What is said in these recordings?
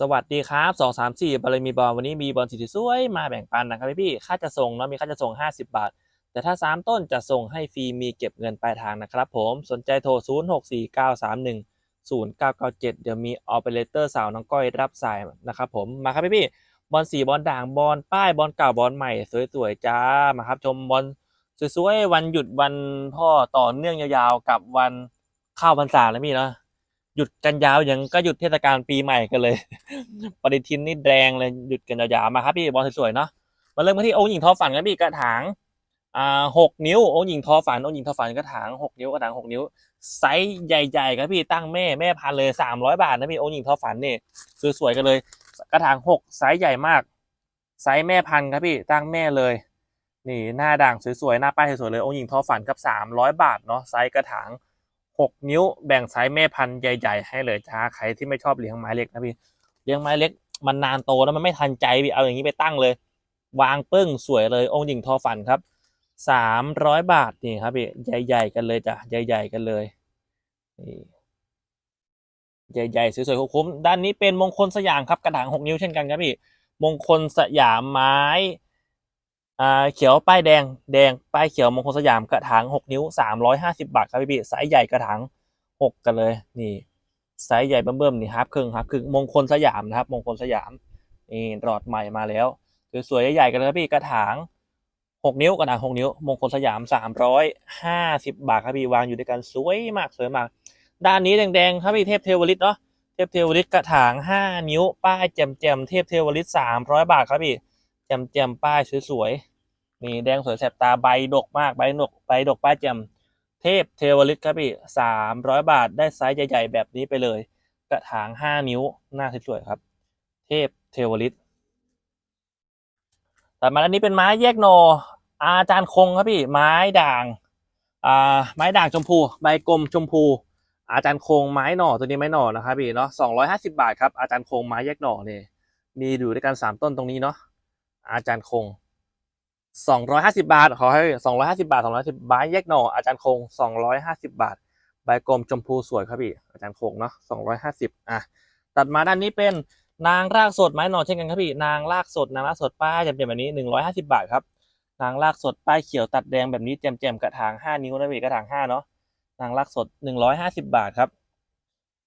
สวัสดีครับสองสามสี่บอลมีบอลวันนี้มีบอลสีสวยๆมาแบ่งปันนะครับพี่ๆค่าจะส่งเนาะมีค่าจะส่ง 50 บาท แต่ถ้า 3 ต้นจะส่งให้ฟรีมีเก็บเงินปลายทางนะครับผมสนใจโทร 0 6 4 9 3 1 0 9 9 7 เดี๋ยวมีออเปอเรเตอร์สาวน้องก้อยรับสายนะครับผมมาครับพี่ๆบอลสีบอลด่างบอลป้ายบอลเก่าบอลใหม่ สวยๆจ้ามาครับชมบอลสวยๆวันหยุดวันพ่อต่อเนื่องยาวๆกับวันข้าวพรรษาแล้วพี่เนาะ หยุดกันยาวยังก็หยุดเทศกาลปีใหม่กันเลย ปฏิทินนี่แดงเลยหยุดกันยาวๆมาครับพี่บอลสวยๆเนาะมาเริ่มกันที่องค์หญิงทอฝันกันพี่กระถางอ่าหกนิ้วองค์หญิงทอฝันองค์หญิงทอฝันกระถางหกนิ้วกระถางหกนิ้วไซส์ใหญ่ๆครับพี่ตั้งแม่แม่พันเลยสามร้อยบาทนะพี่องค์หญิงทอฝันนี่สวยๆกันเลย กระถางหกไซส์ใหญ่มากไซส์แม่พันครับพี่ตั้งแม่เลย นี่หน้าด่างสวยๆหน้าป้ายสวยๆเลยองค์หญิงทอฝันกับสามร้อยบาทเนาะไซส์กระถาง หกนิ้วแบ่งไซส์แม่พันธุ์ใหญ่ ๆ ให้เลยจ้าใครที่ไม่ชอบเลี้ยงไม้เล็กนะพี่เลี้ยงไม้เล็กมันนานโตแล้วมันไม่ทันใจพี่เอาอย่างนี้ไปตั้งเลย วางเปึ้งสวยเลยองค์หญิงทอฝันครับสามร้อยบาทนี่ครับพี่ใหญ่ ๆ กันเลยจ้ะใหญ่ ๆ กันเลยนี่ใหญ่ ๆ สวยๆคุ้มๆด้านนี้เป็นมงคลสยามครับกระถางหกนิ้วเช่นกันครับพี่มงคลสยามไม้ อ่าเขียวป้ายแดงแดงป้ายเขียวมงคลสยามกระถางหกนิ้วสามร้อยห้าสิบาทครับพี่พี่ไซส์ใหญ่กระถางหกกันเลยนี่ไซส์ใหญ่เบิ่มๆนี่ฮับครึ่งฮับครึ่งมงคลสยามนะครับ มงคลสยามนี่รอดใหม่มาแล้วสวยๆใหญ่ๆกันเลยครับพี่กระถางหกนิ้วกระถางหกนิ้ว มงคลสยามสามร้อยห้าสิบบาทครับพี่วางอยู่ด้วยกันสวยมากสวยมากด้านนี้แดงๆครับพี่เทพเทวฤทธิ์เนาะเทพเทวฤทธิ์กระถางห้านิ้ว ป้ายแจ่มๆเทพเทวฤทธิ์สามร้อยบาทครับพี่ แจ่มป้ายสวยๆนี่แดงสวยแสบตาใบดกมากใบดกใบดกป้ายแจมเทพเทวฤทธิ์ครับพี่สามร้อยบาทได้ไซส์ใหญ่ๆแบบนี้ไปเลย กระถางห้านิ้วหน้าสวยๆครับ เทพเทวฤทธิ์ต่อมาอันนี้เป็นไม้แยกโนออาจารย์คงครับพี่ไม้ด่างอ่าไม้ด่างชมพู ใบกลมชมพู อาจารย์คงไม้หน่อตัวนี้ไม้หน่อนะครับพี่เนาะสองร้อยห้าสิบาทครับอาจารย์คงไม้แยกหน่อเนี่ยมีอยู่ด้วยกันสามต้นตรงนี้เนาะ อาจารย์คงสองร้อยห้าสิบาท ขอให้สองร้อยห้าสิบาทสองร้อยสิบใบแยกหน่ออาจารย์คงสองร้อยห้าสิบาท ใบกลมชมพูสวยครับพี่ อาจารย์คงเนาะสองร้อยห้าสิบอะ ตัดมาด้านนี้เป็นนางรากสดไม้หน่อเช่นกันครับพี่ นางรากสดนางรากสดป้ายแจ่มๆแบบนี้หนึ่งร้อยห้าสิบาทครับ นางรากสดป้ายเขียวตัดแดงแบบนี้แจมๆกระถางห้านิ้วนะพี่กระถางห้าเนาะ นางรากสดหนึ่งร้อยห้าสิบาทครับ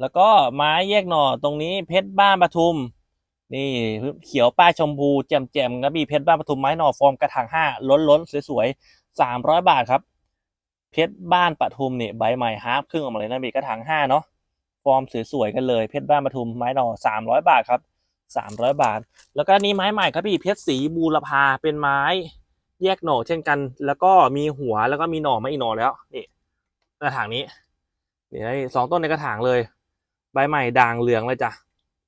แล้วก็ไม้แยกหน่อตรงนี้เพชรบ้านปทุม นี่เขียวป้ายชมพูแจ่มแจ่มๆครับพี่เพชรบ้านปทุมไม้หน่อฟอร์มกระถางห้าล้นล้นๆสวยๆสามร้อยบาทครับ เพชรบ้านปทุมเนี่ยใบใหม่ฮาร์ฟครึ่งออกมาเลยนะพี่กระถางห้าเนาะฟอร์มสวยๆกันเลยเพชรบ้านปทุมไม้หน่อสามร้อยบาทครับสามร้อยบาท แล้วก็นี้ไม้ใหม่ครับพี่เพชรสีบูรพาเป็นไม้แยกหน่อเช่นกัน แล้วก็มีหัวแล้วก็มีหน่อไม่อีกหน่อแล้วนี่กระถางนี้นี่สองต้นในกระถางเลย ใบใหม่ด่างเหลืองเลยจ้ะ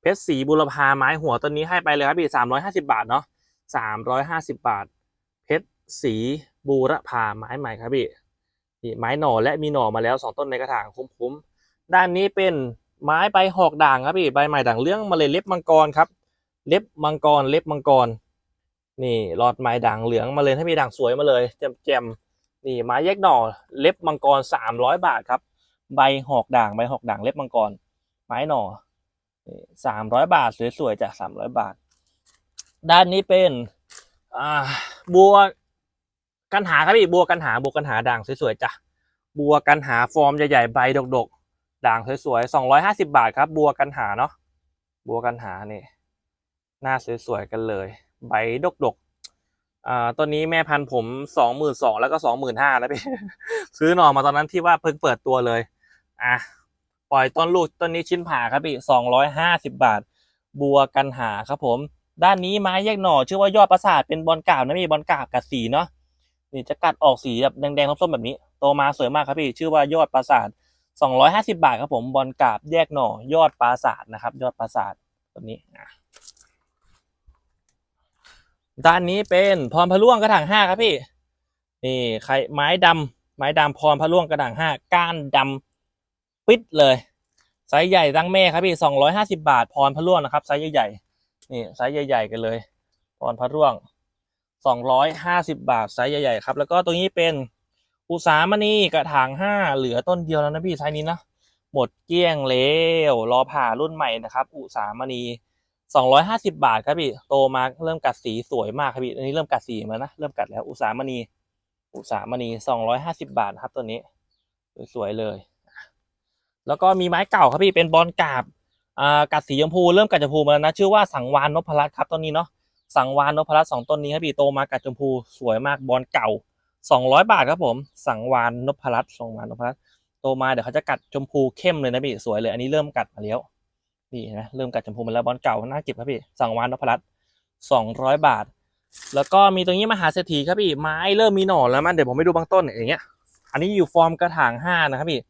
เพชรสีบุรพาไม้หัวต้นนี้ให้ไปเลยครับพี่สามร้อยห้าสิบาทเนาะสามร้อยห้าสิบาท เพชรสีบูรพาไม้ใหม่ครับพี่นี่ไม้หน่อและมีหน่อมาแล้วสองต้นในกระถางคุ้มๆด้านนี้เป็นไม้ใบหอกด่างครับพี่ใบใหม่ด่างเรื่องมาเลยเล็บมังกรครับ เล็บมังกรเล็บมังกร นี่หลอดไม้ด่างเหลืองมาเลยให้มีด่างสวยมาเลยแจ่มๆนี่ไม้แยกหน่อเล็บมังกรสามร้อยบาทครับ ใบหอกด่างใบหอกด่างเล็บมังกร ไม้หน่อ สามร้อยบาท สวยๆจากสามร้อยบาท ด้านนี้เป็น อ่า บัวกันหาครับพี่บัวกันหาบัวกันหาด่างสวยๆจ้ะบัวกันหาฟอร์มใหญ่ๆใบดกๆ ด่างสวยๆสองร้อยห้าสิบาทครับ บัวกันหาเนาะบัวกันหานี่หน้าสวยๆกันเลย ใบดกๆอ่าตอนนี้แม่พันธุ์ผมสองหมื่นสองแล้วก็สองหมื่นห้าแล้วพี่ซื้อหน่อมาตอนนั้นที่ว่าเพิ่งเปิดตัวเลย อะ ปล่อยต้นลูกต้นนี้ชิ้นผ่าครับพี่สองร้อยห้าสิบบาท บัวกันหาครับผม ด้านนี้ไม้แยกหน่อชื่อว่ายอดประสาทเป็นบอลกาบนะพี่บอลกาบกัดสีเนาะนี่จะกัดออกสีแบบแดงๆส้มๆแบบนี้โตมาสวยมากครับพี่ชื่อว่ายอดประสาทสองร้อยห้าสิบาทครับผมบอลกาบแยกหน่อยอดปราสาทนะครับ ยอดปราสาทแบบนี้อะด้านนี้เป็นพรพะล่วงกระถางห้าครับพี่นี่ใครไม้ดำไม้ดำพรพะล่วงกระถางห้าก้านดำ ปิดเลยไซส์ใหญ่ตั้งแม่ครับพี่สองร้อยห้าสิบาท พรพระร่วงนะครับไซส์ใหญ่ๆนี่ไซส์ใหญ่ๆกันเลย พรพระร่วงสองร้อยห้าสิบาทไซส์ใหญ่ๆครับ แล้วก็ตรงนี้เป็นอุสามณีกระถางห้าเหลือต้นเดียวแล้วนะพี่ไซส์นี้นะหมดเกลี้ยงแล้วรอผ่ารุ่นใหม่นะครับ อุสามณีสองร้อยห้าสิบาทครับพี่โตมาเริ่มกัดสีสวยมากครับพี่อันนี้เริ่มกัดสีมานะเริ่มกัดแล้วอุสามณีอุสามณีสองร้อยห้าสิบาทนะครับตัวนี้ สวยๆเลย แล้วก็มีไม้เก่าครับพี่เป็นบอลกาบอ่ากัดสีชมพูเริ่มกัดชมพูมาแล้วนะชื่อว่าสังวานนพรัตน์ครับต้นนี้เนาะสังวานนพรัตน์สองต้นนี้ครับพี่โตมากัดชมพูสวยมากบอลเก่าสองร้อยบาทครับผม สังวานนพรัตน์สังวานนพรัตน์โตมาเดี๋ยวเขาจะกัดชมพูเข้มเลยนะพี่สวยเลย อันนี้เริ่มกัดมาแล้วนี่นะเริ่มกัดชมพูมาแล้วบอลเก่าน่าเก็บครับพี่สังวานนพรัตน์สองร้อยบาท แล้วก็มีตรงนี้มหาเศรษฐีครับพี่ไม้เริ่มมีหน่อแล้วมันเดี๋ยวผมไปดูบางต้นอย่างเงี้ยอันนี้อยู่ฟอร์มกระถางห้านะครับพี่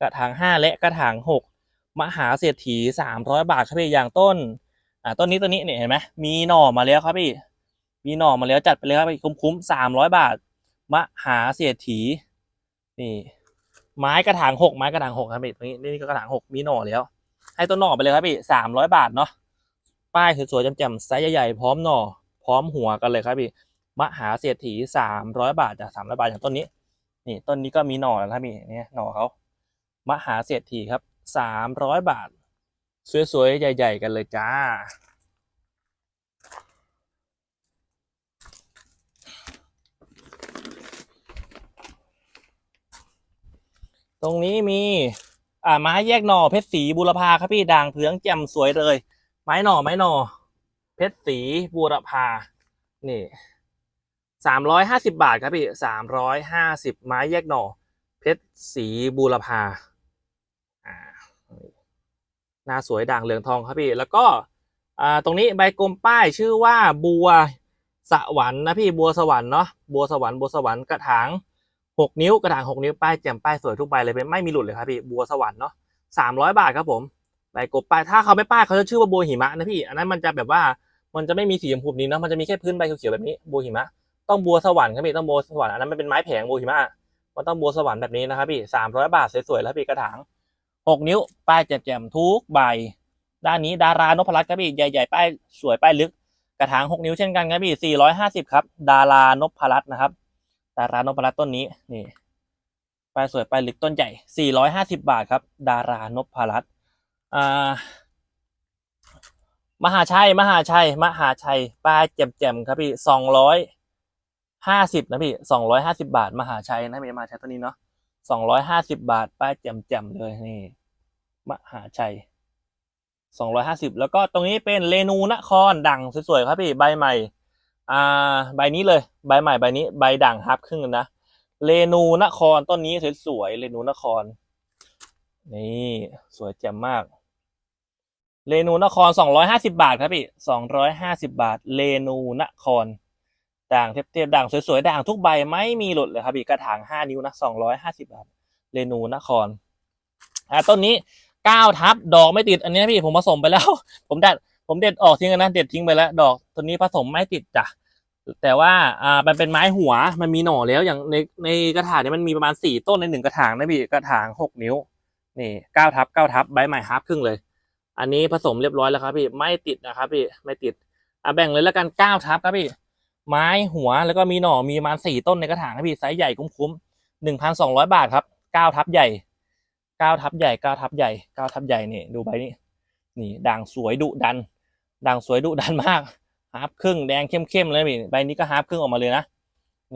กระถางห้าและกระถางหกมหาเศรษฐีสามร้อยบาทครับพี่อย่างต้นอ่าต้นนี้ต้นนี้เนี่ยเห็นไหมมีหน่อมาแล้วครับพี่มีหน่อมาแล้วจัดไปเลยครับพี่คุ้มๆสามร้อยบาท มหาเศรษฐีนี่ไม้กระถางหกไม้กระถางหกครับพี่ตรงนี้นี่ก็กระถางหกมีหน่อแล้ว ให้ต้นหน่อไปเลยครับพี่สามร้อยบาทเนาะป้ายสวยๆแจ่มๆไซส์ใหญ่ๆพร้อมหน่อพร้อมหัวกันเลยครับพี่มหาเศรษฐีสามร้อยบาทจากสามร้อยบาทอย่างต้นนี้ นี่ต้นนี้ก็มีหน่อแล้วครับพี่เนี่ยหน่อเขา มหาเศรษฐีครับสามร้อยบาท สวยๆ ใหญ่ ๆ กันเลยจ้า ตรงนี้มี อ่าไม้แยกหน่อเพชรสีบูรพาครับพี่ด่างเผืองแจ่มสวยเลย ไม้หน่อไม้หน่อ เพชรสีบูรพา นี่สามร้อยห้าสิบาทครับพี่สามร้อยห้าสิบไม้แยกหน่อ เพชรสีบูรพา หน้าสวยด่างเหลืองทองครับพี่ แล้วก็ตรงนี้ใบกลมป้ายชื่อว่าบัวสวรรค์นะพี่บัวสวรรค์เนาะบัวสวรรค์บัวสวรรค์กระถางหกนิ้วกระถางหกนิ้วป้ายแจ่มป้ายสวยทุกใบเลยเป็นไม่มีหลุดเลยครับพี่บัวสวรรค์เนาะสามร้อยบาทครับผมใบกลมป้ายถ้าเขาไม่ป้ายเขาจะชื่อว่าบัวหิมะนะพี่อันนั้นมันจะแบบว่ามันจะไม่มีสีชมพูนี้เนาะมันจะมีแค่พื้นใบเขียวๆแบบนี้บัวหิมะต้องบัวสวรรค์ครับพี่ต้องบัวสวรรค์อันนั้นมันเป็นไม้แผงบัวหิมะมันต้องบัวสวรรค์แบบนี้นะครับพี่สามร้อยบาทสวยๆแล้วพี่กระถาง หกนิ้ว ป้ายแจ่มๆทุกใบ ด้านนี้ดารานพรัตน์ครับพี่ใหญ่ๆป้ายสวยป้ายลึกกระถางหกนิ้วเช่นกันครับพี่สี่ร้อยห้าสิบครับ ดารานพรัตน์นะครับ ดารานพรัตน์ต้นนี้นี่ป้ายสวยป้ายลึกต้นใหญ่สี่ร้อยห้าสิบาทครับ ดารานพรัตน์อ่ามหาชัยมหาชัยมหาชัย ป้ายแจ่มๆครับพี่สองร้อยห้าสิบนะพี่สองร้อยห้าสิบาท มหาชัยนะพี่มหาชัยต้นนี้เนาะ สองร้อยห้าสิบาท ป้ายแจ่มๆเลยนี่ มหาชัยสองร้อยห้าสิบแล้วก็ตรงนี้เป็นเรนูนครดังสวยๆครับพี่ใบใหม่ อ่า ใบนี้เลย ใบใหม่ใบนี้ ใบด่างฮับครึ่งนะเรนูนครต้นนี้สวยๆเรนูนคร นี่สวยแจ่มมากเรนูนครสองร้อยห้าสิบาทครับพี่สองร้อยห้าสิบาทเรนูนคร ด่างเทียบๆด่างสวยๆด่างทุกใบไม่มีหลุดเลยครับพี่กระถางห้านิ้วนะสองร้อยห้าสิบาทเรนูนครอ่าต้นนี้เก้าทับดอกไม่ติดอันนี้พี่ผมผสมไปแล้ว ผมดัดผมเด็ดออกทิ้งกันนะเด็ดทิ้งไปแล้ว ดอกตัวนี้ผสมไม่ติดจ้ะแต่ว่าอ่ามันเป็นไม้หัวมันมีหน่อแล้วอย่างในในกระถางเนี่ยมันมีประมาณสี่ต้นในหนึ่งกระถางนะพี่กระถางหกนิ้วนี่เก้าทับเก้าทับใบใหม่ฮับครึ่งเลย อันนี้ผสมเรียบร้อยแล้วครับพี่ไม่ติดนะครับพี่ไม่ติดอะแบ่งเลยแล้วกันเก้าทับครับพี่ ไม้หัวแล้วก็มีหน่อมีประมาณสี่ต้นในกระถางครับพี่ไซส์ใหญ่คุ้มๆหนึ่งพันสองร้อยบาทครับเก้าทับใหญ่เก้าทับใหญ่เก้าทับใหญ่เก้าทับใหญ่นี่ดูใบนี้ นี่ด่างสวยดุดัน ด่างสวยดุดันมากฮาร์ปครึ่งแดงเข้มๆเลยนี่ใบนี้ก็ฮาร์ปครึ่งออกมาเลยนะ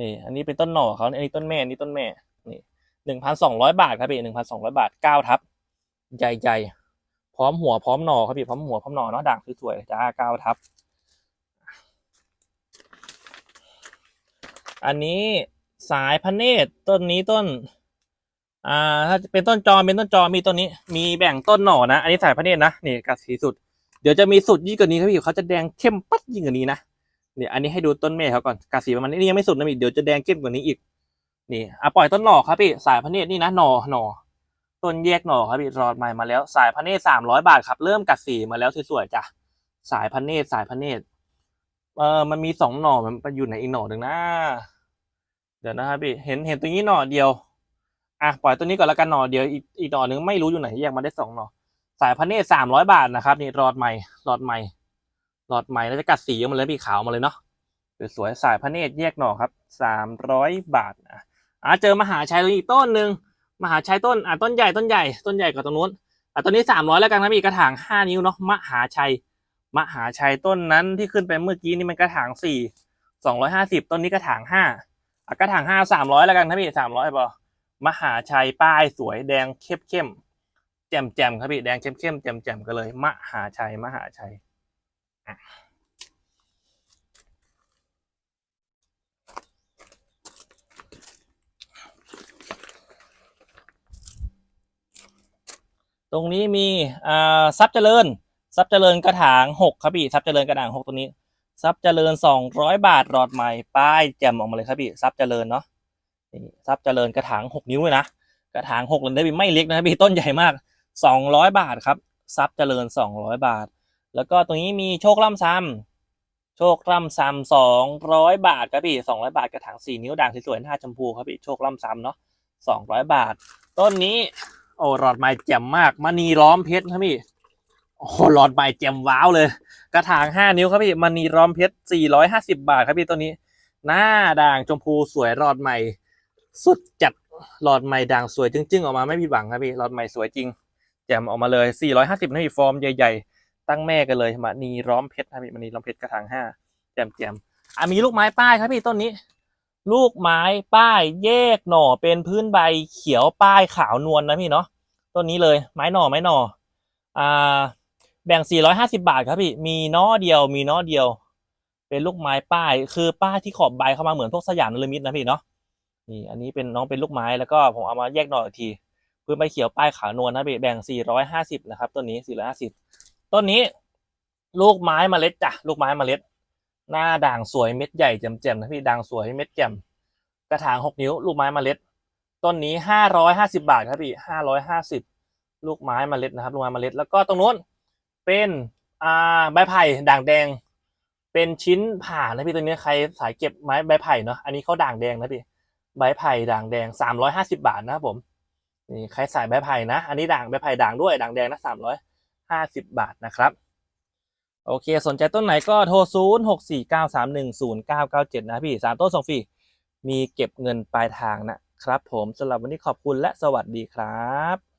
นี่อันนี้เป็นต้นหน่อเขาอันนี้ต้นแม่อันนี้ต้นแม่นี่หนึ่งพันสองร้อยบาทครับพี่หนึ่งพันสองร้อยบาทเก้าทับใหญ่ๆพร้อมหัวพร้อมหน่อครับพี่พร้อมหัวพร้อมหน่อเนาะด่างสวยๆจ้าเก้าทับ อันนี้สายพระเนตรต้นนี้ต้น อ่า ถ้าเป็นต้นจอเป็นต้นจอมีต้นนี้ มีแบ่งต้นหน่อนะ อันนี้สายพระเนตรนะนี่กัดสีสุด เดี๋ยวจะมีสุดยิ่งกว่านี้ครับพี่เขาจะแดงเข้มปั๊ดยิ่งกว่านี้นะเนี่ยอันนี้ให้ดูต้นแม่เขาก่อนกัดสีประมาณนี้นี่ยังไม่สุดนะพี่เดี๋ยวจะแดงเข้มกว่านี้อีก นี่อะปล่อยต้นหน่อครับพี่สายพระเนตรนี่นะหน่อหน่อต้นแยกหน่อครับพี่รอดใหม่มาแล้วสายพระเนตรสามร้อยบาทครับเริ่มกัดสีมาแล้วสวยๆจ้ะสายพระเนตรสายพระเนตรเออมันมีสองหน่อมันไปอยู่ไหนอีกหน่อหนึ่งนะ เดี๋ยวนะครับพี่เห็นเห็นตรงนี้หน่อเดียวอะปล่อยตัวนี้ก่อนล้วกันหน่อเดียวอีกอีกหน่อหนึ่งไม่รู้อยู่ไหนแยกมาได้สองหน่อสายพันเนตสามร้อยบาทนะครับนี่รอดใหม่รอดใหม่รอดใหม่แล้วจะกัดสีออกมาเลยพี่ขาวมาเลยเนาะสวยสายพันเนตแยกหน่อครับสามร้อยบาทอะอะเจอมหาชัยตรงนี้อีกต้นหนึ่งมหาชัยต้นอะต้นใหญ่ต้นใหญ่ต้นใหญ่กว่าตรงนู้นอะต้นนี้สามร้อยแล้วกันนะพี่กระถางห้านิ้วเนาะมหาชัยมหาชัยต้นนั้นที่ขึ้นไปเมื่อกี้นี่มันกระถางสี่สองร้อยห้าสิบต้นนี้กระถางห้า กระถางห้าสามร้อยแล้วกันครับพี่สามร้อยพอมหาชัยป้ายสวยแดงเข้มเข้มแจ่มแจ่มครับพี่แดงเข้มเข้มแจ่มแจ่มกันเลย มหาชัยมหาชัยตรงนี้มีอ่าทรัพย์เจริญทรัพย์เจริญกระถางหกครับพี่ทรัพย์เจริญกระถางหกตัวนี้ ทรัพย์เจริญสองร้อยบาทหลอดใหม่ป้ายแจ่มออกมาเลยครับพี่ทรัพย์เจริญเนาะนี่ทรัพย์เจริญกระถางหกนิ้วเลยนะกระถางหกเลยได้พี่ไม่เล็กนะครับพี่ต้นใหญ่มากสองร้อยบาทครับทรัพย์เจริญสองร้อยบาท แล้วก็ตรงนี้มีโชคล่ำซ้ำโชคล่ำซ้ำสองร้อยบาทครับพี่สองร้อยบาทกระถางสี่นิ้วด่างสวยๆหน้าชมพูครับพี่โชคล่ำซ้ำเนาะสองร้อยบาท ต้นนี้โอ้หลอดไม้แจ่มมากมณีล้อมเพชรครับพี่โอ้หลอดใบแจ่มว้าวเลย กระถางห้านิ้วครับพี่มันนีร้อมเพชรสี่ร้อยห้าสิบาทครับพี่ตัวนี้ หน้าด่างชมพูสวยหลอดใหม่ สุดจัดหลอดใหม่ด่างสวยจึ้งๆออกมาไม่ผิดหวังครับพี่หลอดใหม่สวยจริง แจ่มออกมาเลยสี่ร้อยห้าสิบนะพี่ฟอร์มใหญ่ๆ ตั้งแม่กันเลยมันนีร้อมเพชรครับพี่มันนีร้อมเพชรกระถางห้าแจ่มแจ่มๆอะมีลูกไม้ป้ายครับพี่ต้นนี้ ลูกไม้ป้ายแยกหน่อเป็นพื้นใบเขียวป้ายขาวนวลนะพี่เนาะต้นนี้เลยไม้หน่อไม้หน่ออ่า บ่ง 450 บาทครับพี่ มีน้อเดียว มีน้อเดียว เป็นลูกไม้ป้าย คือป้ายที่ขอบใบเข้ามาเหมือนพวกสยามนลมิตนะพี่เนาะ นี่ อันนี้เป็นน้องเป็นลูกไม้ แล้วก็ผมเอามาแยกหน่อยอีกทีพื้นใบเขียวป้ายขาวนวลนะพี่ แบ่ง 450 นะครับ ต้นนี้ 450 ต้นนี้ ลูกไม้เมล็ดจ้ะ ลูกไม้เมล็ด หน้าด่างสวยเม็ดใหญ่แจ่มๆนะพี่ด่างสวยเม็ดแจ่ม กระถาง 6 นิ้ว ลูกไม้เมล็ด ต้นนี้ 550 บาทครับพี่ 550 ลูกไม้เมล็ดนะครับ ลูกไม้เมล็ด แล้วก็ตรงนู้น เป็นอ่าใบไผ่ด่างแดง เป็นชิ้นผ่านะพี่ตัวนี้ใครสายเก็บไม้ใบไผ่เนาะอันนี้เขาด่างแดงนะพี่ใบไผ่ด่างแดงสามร้อยห้าสิบาทนะครับผมนี่ใครสายใบไผ่นะ อันนี้ด่างใบไผ่ด่างด้วยด่างแดงนะสามร้อยห้าสิบบาทนะครับ โอเค สนใจต้นไหนก็โทรศูนย์หกสี่เก้าสามหนึ่งศูนย์เก้าเก้าเจ็ดนะพี่สามต้นส่งฟรีมีเก็บเงินปลายทางนะครับ ผมสำหรับวันนี้ขอบคุณและสวัสดีครับ